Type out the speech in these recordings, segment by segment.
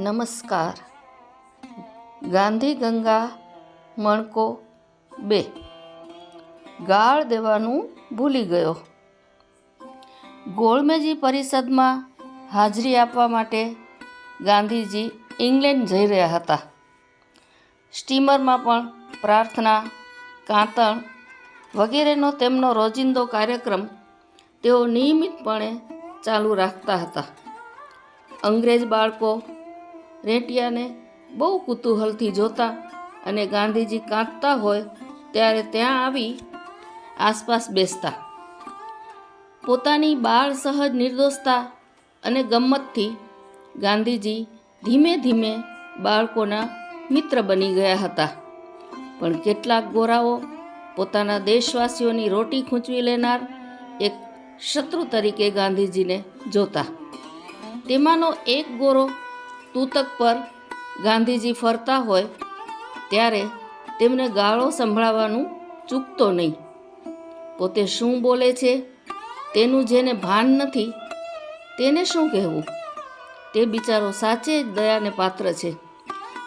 નમસ્કાર. ગાંધી ગંગા મણકો બે. ગાળ દેવાનું ભૂલી ગયો. ગોળમેજી પરિષદમાં હાજરી આપવા માટે ગાંધીજી ઇંગ્લેન્ડ જઈ રહ્યા હતા. સ્ટીમરમાં પણ પ્રાર્થના, કાંતણ વગેરેનો તેમનો રોજિંદો કાર્યક્રમ તેઓ નિયમિતપણે ચાલુ રાખતા હતા. અંગ્રેજ બાળકો રેટિયાને બહુ કુતૂહલથી જોતા અને ગાંધીજી કાંતતા હોય ત્યારે ત્યાં આવી આસપાસ બેસતા. પોતાની બાળ સહજ નિર્દોષતા અને ગમ્મતથી ગાંધીજી ધીમે ધીમે બાળકોના મિત્ર બની ગયા હતા. પણ કેટલાક ગોરાઓ પોતાના દેશવાસીઓની રોટી ખૂંચવી લેનાર એક શત્રુ તરીકે ગાંધીજીને જોતા. તેમાંનો એક ગોરો તૂતક પર ગાંધીજી ફરતા હોય ત્યારે તેમને ગાળો સંભળાવવાનું ચૂકતો નહીં. પોતે શું બોલે છે તેનું જેને ભાન નથી તેને શું કહેવું? તે બિચારો સાચે જ દયાને પાત્ર છે.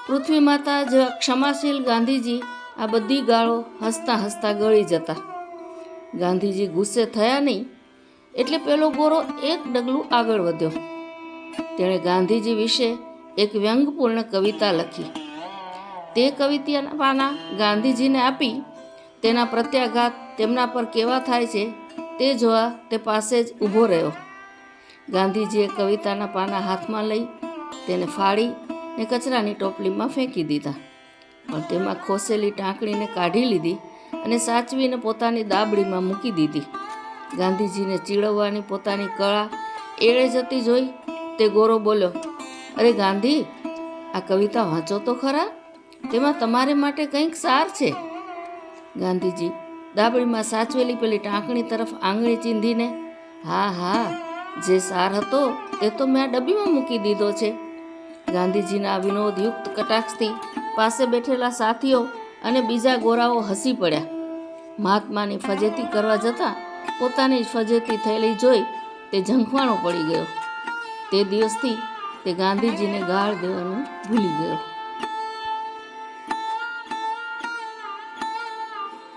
પૃથ્વી માતા જેવા ક્ષમાશીલ ગાંધીજી આ બધી ગાળો હસતા હસતા ગળી જતા. ગાંધીજી ગુસ્સે થયા નહીં એટલે પેલો ગોરો એક ડગલું આગળ વધ્યો. તેણે ગાંધીજી વિશે એક વ્યંગપૂર્ણ કવિતા લખી. તે કવિતાના પાના ગાંધીજીને આપી તેના પ્રત્યાઘાત તેમના પર કેવા થાય છે તે જોવા તે પાસે જ ઊભો રહ્યો. ગાંધીજીએ કવિતાના પાના હાથમાં લઈ તેને ફાડી ને કચરાની ટોપલીમાં ફેંકી દીધા. પણ તેમાં ખોસેલી ટાંકણીને કાઢી લીધી અને સાચવીને પોતાની દાબડીમાં મૂકી દીધી. ગાંધીજીને ચીડવવાની પોતાની કળા એળે જતી જોઈ તે ગોરો બોલ્યો અરે ગાંધી, આ કવિતા વાંચો તો ખરા. તેમાં તમારે માટે કંઈક સાર છે. ગાંધીજી દાબડીમાં સાચવેલી પેલી ટાંકણી તરફ આંગળી ચીંધીને, હા હા, જે સાર હતો તે તો મેં આ ડબ્બીમાં મૂકી દીધો છે. ગાંધીજીના વિનોદયુક્ત કટાક્ષથી પાસે બેઠેલા સાથીઓ અને બીજા ગોરાઓ હસી પડ્યા. મહાત્માની ફજેતી કરવા જતાં પોતાની જ ફજેતી થયેલી જોઈ તે ઝંખવાણો પડી ગયો. તે દિવસથી તે ગાંધીજીને ગાળ દેવાનું ભૂલી ગયો.